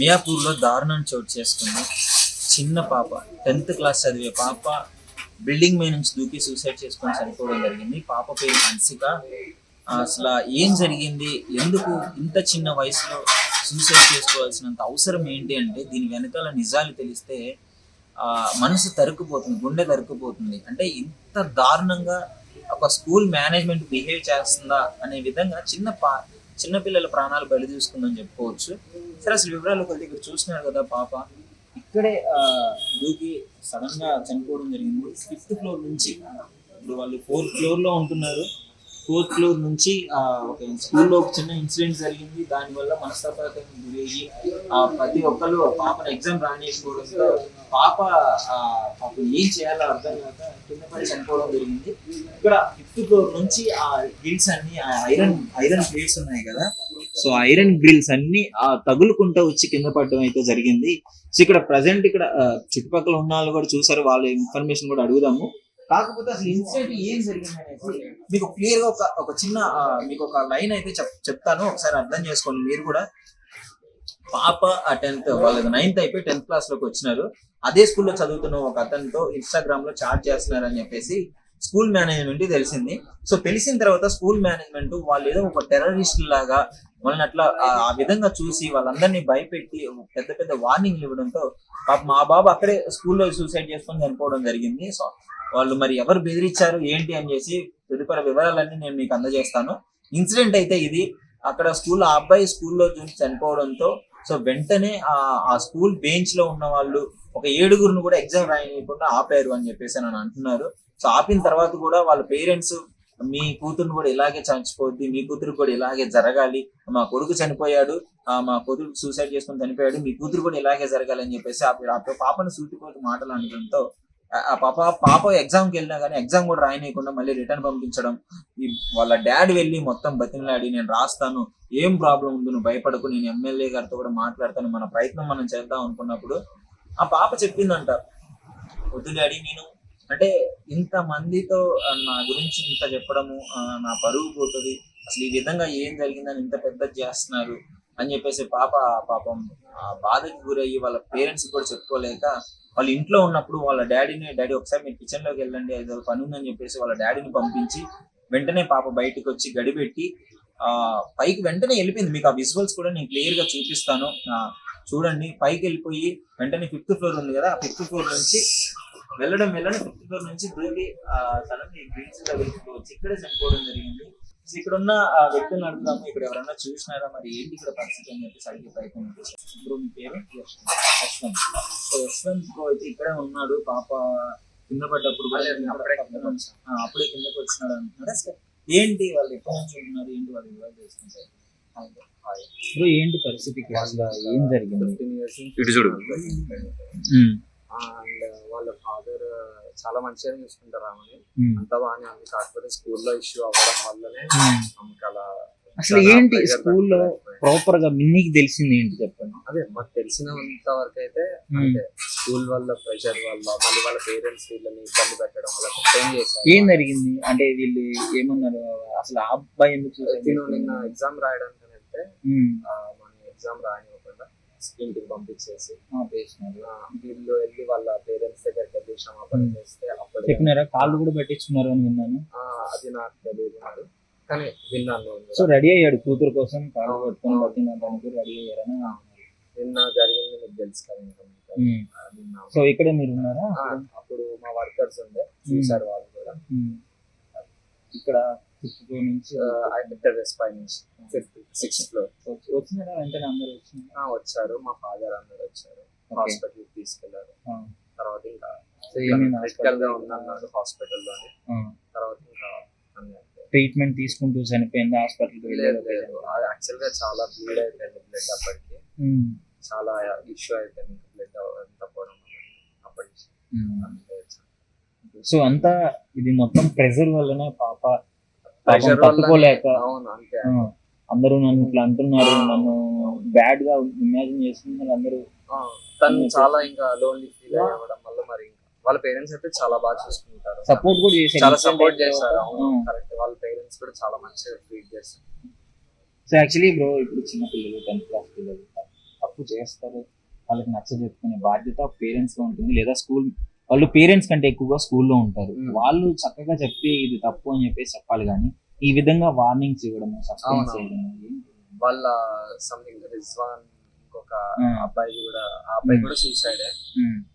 మియాపూర్లో దారుణం చోటు చేసుకుంది చిన్న పాప టెన్త్ క్లాస్ చదివే పాప బిల్డింగ్ మీద నుంచి దూకి సూసైడ్ చేసుకొని చనిపోవడం జరిగింది. పాప పేరు హన్సిక. అసలు ఏం జరిగింది? ఎందుకు ఇంత చిన్న వయసులో సూసైడ్ చేసుకోవాల్సినంత అవసరం ఏంటి అంటే దీని వెనకాల నిజాలు తెలిస్తే మనసు తరుక్కుపోతుంది గుండె తరుక్కుపోతుంది. అంటే ఇంత దారుణంగా ఒక స్కూల్ మేనేజ్మెంట్ బిహేవ్ చేస్తుందా అనే విధంగా చిన్న పా చిన్నపిల్లల ప్రాణాలు బలి తీసుకుందని చెప్పుకోవచ్చు. సరే అసలు వివరాలు కొద్దిగా ఇక్కడ చూసినారు కదా పాప. ఇక్కడే ఆ, దూకి సడన్గా చనిపోవడం జరిగింది. ఫిఫ్త్ ఫ్లోర్ నుంచి ఇప్పుడు వాళ్ళు ఫోర్త్ ఫ్లోర్లో ఉంటున్నారు. ఫోర్త్ ఫ్లోర్ నుంచి ఒక స్కూల్లో ఒక చిన్న ఇన్సిడెంట్ జరిగింది. దానివల్ల మనస్తాపాలకు గురయ్యి ఆ, ప్రతి ఒక్కరు పాపను ఎగ్జామ్ రానియకపోవడంతో పాప పాప ఏం చేయాలో అర్థం కాక కింద పడి చనిపోవడం జరిగింది. ఇక్కడ ఫిఫ్త్ ఫ్లోర్ నుంచి ఆ గ్రిల్స్ అన్ని ఆ ఐరన్ ఐరన్ ప్లేట్స్ ఉన్నాయి కదా. సో ఐరన్ గ్రిల్స్ అన్ని ఆ తగులుకుంటూ వచ్చి కింద పడడం అయితే జరిగింది. సో ఇక్కడ ప్రజెంట్ ఇక్కడ చుట్టుపక్కల ఉన్న వాళ్ళు కూడా చూసారు. వాళ్ళ ఇన్ఫర్మేషన్ కూడా అడుగుదాము. కాకపోతే అసలు ఇన్సిడెంట్ ఏం జరిగింది అనేది మీకు క్లియర్గా ఒక ఒక చిన్న మీకు ఒక లైన్ అయితే చెప్ చెప్తాను. ఒకసారి అర్థం చేసుకోండి మీరు కూడా. పాప ఆ టెన్త్ వాళ్ళది నైన్త్ అయిపోయి టెన్త్ క్లాస్లోకి వచ్చినారు. అదే స్కూల్లో చదువుతున్న ఒక అతనితో ఇన్స్టాగ్రామ్లో చాట్ చేస్తున్నారని చెప్పేసి స్కూల్ మేనేజ్మెంట్ తెలిసింది. సో తెలిసిన తర్వాత స్కూల్ మేనేజ్మెంట్ వాళ్ళు ఏదో ఒక టెర్రరిస్ట్ లాగా వాళ్ళని అట్లా ఆ- విధంగా చూసి వాళ్ళందరినీ భయపెట్టి పెద్ద పెద్ద వార్నింగ్లు ఇవ్వడంతో పాప మా బాబు అక్కడే స్కూల్లో సూసైడ్ చేసుకొని చనిపోవడం జరిగింది. సో వాళ్ళు మరి ఎవరు బెదిరించారు ఏంటి అని చేసి తదుపరి వివరాలన్నీ నేను మీకు అందజేస్తాను. ఇన్సిడెంట్ అయితే ఇది. అక్కడ స్కూల్ ఆ అబ్బాయి స్కూల్లో చూసి చనిపోవడంతో సో వెంటనే ఆ ఆ స్కూల్ బెంచ్లో ఉన్న వాళ్ళు ఒక ఏడుగురిని కూడా ఎగ్జామ్ రాయకుండా ఆపారు అని చెప్పేసి అని అంటున్నారు. సో ఆపిన తర్వాత కూడా వాళ్ళ పేరెంట్స్ మీ కూతురుని కూడా ఇలాగే చచ్చిపోద్ది మీ కూతురు కూడా ఇలాగే జరగాలి మా కొడుకు చనిపోయాడు ఆ మా కొడుకు సూసైడ్ చేసుకుని చనిపోయాడు మీ కూతురు కూడా ఇలాగే జరగాలి అని చెప్పేసి ఆ ఆ పాపను సూటిపోతు మాటలు అనడంతో ఆ- పాప పాప ఎగ్జామ్కి వెళ్ళినా కానీ ఎగ్జామ్ కూడా రాయనీయకుండా మళ్ళీ రిటర్న్ పంపించడం. ఈ వాళ్ళ డాడీ వెళ్ళి మొత్తం బతిమలాడి నేను రాస్తాను ఏం ప్రాబ్లం ఉంది నువ్వు భయపడకు నేను ఎమ్మెల్యే గారితో కూడా మాట్లాడతాను మన ప్రయత్నం మనం చేద్దాం అనుకున్నప్పుడు ఆ పాప చెప్పిందంట. వద్దు డాడీ నేను అంటే ఇంత మందితో నా గురించి ఇంత చెప్పడము నా పరువు పోతుంది. అసలు ఈ విధంగా ఏం జరిగిందని ఇంత పెద్ద చేస్తున్నారు అని చెప్పేసి పాప పాపం ఆ బాధకి గురయ్యి వాళ్ళ పేరెంట్స్ కూడా చెప్పుకోలేక వాళ్ళ ఇంట్లో ఉన్నప్పుడు వాళ్ళ డాడీని డాడీ ఒకసారి మీరు కిచెన్లోకి వెళ్ళండి ఏదో పని ఉందని చెప్పేసి వాళ్ళ డాడీని పంపించి వెంటనే పాప బయటకు వచ్చి గడిపెట్టి ఆ పైకి వెంటనే వెళ్ళిపోయింది. మీకు ఆ విజువల్స్ కూడా నేను క్లియర్గా చూపిస్తాను. చూడండి. పైకి వెళ్ళిపోయి వెంటనే ఫిఫ్త్ ఫ్లోర్ ఉంది కదా ఆ ఫిఫ్త్ ఫ్లోర్ నుంచి వెళ్ళడం వెళ్ళడం ఫిఫ్త్ ఫ్లోర్ నుంచి దూకి సడన్ గ్రీన్స్ తగులుకుంటూ వచ్చి ఇక్కడే చనిపోవడం జరిగింది. ఇక్కడ ఉన్న ఆ వ్యక్తిని అడుగుదాము. ఇక్కడ ఎవరన్నా చూసినారా? మరి ఏంటి ఇక్కడ పరిస్థితి అని చెప్పేసి అడిగే ప్రయత్నం ఇప్పుడు మీ పేరు? యశ్వంత్. సో యశ్వంత్ బ్రో అయితే ఇక్కడే ఉన్నాడు. పాప కింద పడ్డప్పుడు కూడా అప్పుడే కిందకి వచ్చినాడు అంటున్నారు అసలు ఏంటి వాళ్ళు ఎప్పటి నుంచి ఉంటున్నారు? ఏంటి వాళ్ళు వివరాలు చేసుకుంటారు ఇప్పుడు ఏంటి పరిస్థితి? ఏం జరిగింది? ఫిఫ్టీన్ ఇయర్స్ ఇటు చూడు. అండ్ వాళ్ళ ఫాదర్ చాలా మంచిగా చూసుకుంటారు ఆమెని. అంతా బాగానే ఉంది కాకపోతే స్కూల్లో ఇష్యూ అవ్వడం వల్లనే. ఆమెకి అలా అసలు ఏంటి స్కూల్లో. ప్రాపర్గా మీకు తెలిసింది ఏంటి చెప్పండి అదే మాకు తెలిసినంత వరకు అయితే. అంటే స్కూల్ వల్ల ప్రెషర్ వల్ల మళ్ళీ వాళ్ళ పేరెంట్స్ వీళ్ళని ఇబ్బంది పెట్టడం వల్ల ఏం చేశారు ఏం జరిగింది అంటే వీళ్ళు ఏమన్నారు అసలు ఆ అబ్బాయి ఎందుకు నిన్న? ఎగ్జామ్ రాయడానికి వెళ్తే మన ఎగ్జామ్ రానివ్వకుండా ఇంటికి పంపించేసి వీళ్ళు వెళ్ళి వాళ్ళ పేరెంట్స్ దగ్గరికి వెళ్ళి క్షమాపణ. చేస్తే అప్పుడు చెప్పినారా? కాళ్ళు కూడా పెట్టించుకున్నారు అని విన్నాను. అది నాకు తెలియదు. మరి కానీ విన్నాను నేను సో రెడీ అయ్యాడు కూతురు కోసం కాళ్ళు అవును. పట్టుకొని రెడీ అయ్యారని. నిన్న జరిగింది మీకు తెలుసు కదా ఇంకా సో ఇక్కడే మీరు ఉన్నారా? అప్పుడు మా వర్కర్స్ ఉండే చూసారు వాళ్ళు కూడా. ఇక్కడ ఫిఫ్త్ నుంచి టెర్రస్ పై నుంచి ఫిఫ్త్ సిక్స్త్ ఫ్లోర్. వచ్చి- వచ్చినారా వెంటనే అందరూ వచ్చినారా వచ్చారు. మా ఫాదర్ అందరు వచ్చారు. హాస్పిటల్ తీసుకెళ్ళారు. తర్వాత ఇంకా క్రిటికల్గా హాస్పిటల్ ఉందన్నారు హాస్పిటల్లోనే. తర్వాత ట్రీట్మెంట్ తీసుకుంటూ చనిపోయింది? హాస్పిటల్కి లేదు వెళ్ళేది లేదు. అది యాక్చువల్గా చాలా బ్లీడ్ అయిపోయింది బ్లడ్ అప్పటికి. చాలా ఇష్యూ అయిపోయింది బ్లడ్ తప్పడం అప్పటికి. సో అంతా ఇది మొత్తం ప్రెజర్ వల్లనే పాప పాపం ప్రెషర్ వల్ల తట్టుకోలేక అందరూ నన్ను ఇట్లా అంటున్నారు నన్ను బ్యాడ్గా ఇమాజిన్ చేస్తున్నారు అందరూ తను చాలా ఇంకా లోన్లీ ఫీల్ అవ్వడం వల్ల మరి వాళ్ళ పేరెంట్స్ అయితే చాలా బాగా చూసుకుంటారు. సపోర్ట్ కూడా చేశారు. చాలా సపోర్ట్ ఆ. కరెక్ట్ వాళ్ళ పేరెంట్స్ కూడా చాలా మంచిగా ట్రీట్ చేస్తారు సో యాక్చువల్లీ బ్రో ఇప్పుడు చిన్న పిల్లలు టెన్త్ క్లాస్ పిల్లలు తప్పు చేస్తారు. వాళ్ళకి నచ్చ చెప్పుకునే బాధ్యత పేరెంట్స్లో ఉంటుంది లేదా స్కూల్ వాళ్ళు పేరెంట్స్ కంటే ఎక్కువగా స్కూల్లో ఉంటారు. వాళ్ళు చక్కగా చెప్పి ఇది తప్పు అని చెప్పేసి చెప్పాలి కానీ ఈ విధంగా వార్నింగ్స్ ఇవ్వడము సస్పెన్స్ అవునవును. చేయడము వాళ్ళ సంథింగ్ రిజ్వాన్ ఇంకొక. అబ్బాయి కూడా ఆ అబ్బాయి. కూడా సూసైడ్.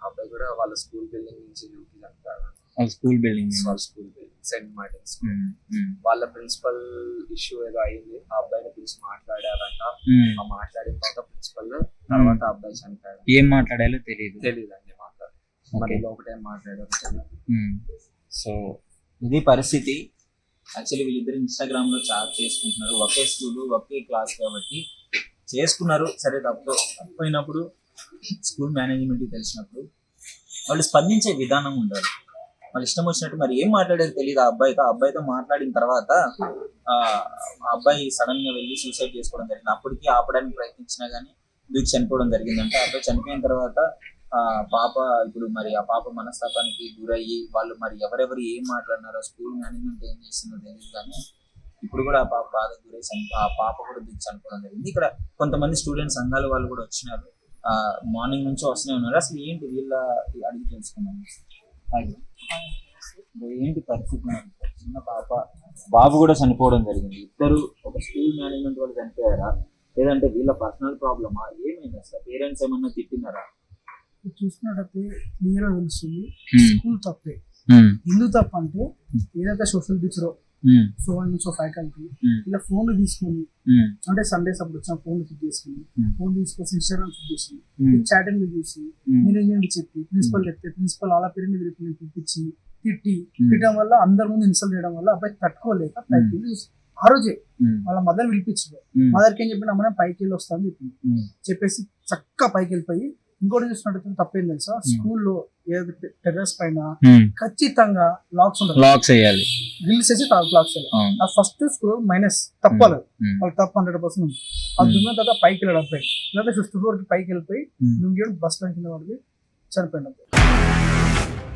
ఆ అబ్బాయి కూడా వాళ్ళ స్కూల్ బిల్డింగ్ నుంచి దూకి చంపారు వాళ్ళ స్కూల్ బిల్డింగ్ వాళ్ళ school building Saint Martin school వాళ్ళ ప్రిన్సిపల్ ఇష్యూ ఏదో అయింది. ఆ అబ్బాయిని పిలిచి మాట్లాడారంట. ఆ మాట్లాడిన తర్వాత ప్రిన్సిపల్ తర్వాత అబ్బాయి చనిపోయాడు. ఏం మాట్లాడాలో తెలియదు తెలియదండి లోపల ఏం మాట్లాడారు. సో ఇది పరిస్థితి. యాక్చువల్లీ వీళ్ళిద్దరు ఇన్స్టాగ్రామ్లో చాట్ చేసుకుంటున్నారు. ఒకే స్కూల్ ఒకే క్లాస్ కాబట్టి చేసుకున్నారు. సరే తప్పు తప్పైనప్పుడు స్కూల్ మేనేజ్మెంట్ తెలిసినప్పుడు వాళ్ళు స్పందించే విధానం ఉండాలి. వాళ్ళు ఇష్టం వచ్చినట్టు మరి ఏం మాట్లాడారు తెలియదు ఆ అబ్బాయితో. ఆ అబ్బాయితో మాట్లాడిన తర్వాత ఆ అబ్బాయి సడన్గా వెళ్ళి సూసైడ్ చేసుకోవడం జరిగింది. అప్పటికి ఆపడానికి ప్రయత్నించినా గానీ దూకి చనిపోవడం జరిగిందంటే. అబ్బాయి చనిపోయిన తర్వాత ఆ పాప ఇప్పుడు మరి ఆ పాప మనస్తాపానికి గురయ్యి వాళ్ళు మరి ఎవరెవరు ఏం మాట్లాడినారో స్కూల్ మేనేజ్మెంట్ ఏం చేసిందో తెలియదు కానీ ఇప్పుడు కూడా ఆ పాప బాధ గురై చనిపో ఆ పాప కూడా దిగి చనిపోవడం జరిగింది. ఇక్కడ కొంతమంది స్టూడెంట్ సంఘాల వాళ్ళు కూడా వచ్చినారు. ఆ మార్నింగ్ నుంచి వస్తూనే ఉన్నారు. అసలు ఏంటి వీళ్ళ అడిగి తెలుసుకున్నాం ఏంటి పరిస్థితి? చిన్న పాప బాబు కూడా చనిపోవడం జరిగింది. ఇద్దరు ఒక స్కూల్ మేనేజ్మెంట్ వాళ్ళు చనిపోయారా? లేదంటే వీళ్ళ పర్సనల్ ప్రాబ్లమా? ఏమైంది? అసలు పేరెంట్స్ ఏమన్నా తిట్టినారా? ఇది చూసుకున్నట్టయితే క్లియర్ తెలుస్తుంది. స్కూల్ తప్పే. ఎందుకు తప్ప అంటే ఏదైతే social teacher so so faculty ఇలా ఫోన్లు తీసుకొని అంటే సండేస్ అప్పుడు వచ్చిన ఫోన్లు ఫిట్ చేసుకుని ఫోన్ తీసుకొచ్చి ఇన్స్టాగ్రామ్ ఫిట్ చేసి చాటింగ్ చూసి మేనేజ్మెంట్ చెప్పి ప్రిన్సిపల్ చెప్తే ప్రిన్సిపల్ అలా పేరెంట్ రిప్లై పిలిపించి తిట్టి తిట్టడం వల్ల అందరి ముందు ఇన్సల్ట్ చేయడం వల్ల అబ్బాయి తట్టుకోలేక ఆ రోజే వాళ్ళ మదర్ పిలిపించారు మదర్కి ఏం చెప్పిన అమ్మ నేను పైకి వెళ్ళి వస్తా అని చెప్పింది చెప్పేసి చక్కగా పైకి వెళ్ళిపోయి ఇంకోటి చూసినట్టు తప్పేం తెలుసా స్కూల్లో ఏదైతే టెర్రస్ పైన ఖచ్చితంగా లాక్స్ ఉంటాయి లాక్స్ వేయాలి. రిలీజ్ చేసి లాక్స్. ఆ ఫస్ట్ స్కూల్ మైనస్ తప్పలేదు. Hmm. వాళ్ళు తప్ప హండ్రెడ్ పర్సెంట్ ఉంది. అది Hmm. దున్న తర్వాత పైకి వెళ్ళాడు లేదా ఫిఫ్త్ ఫ్లోర్కి పైకి వెళ్ళిపోయి Hmm. దుంగి బస్ స్టాండ్ కింద పడిపోయి చనిపోయిన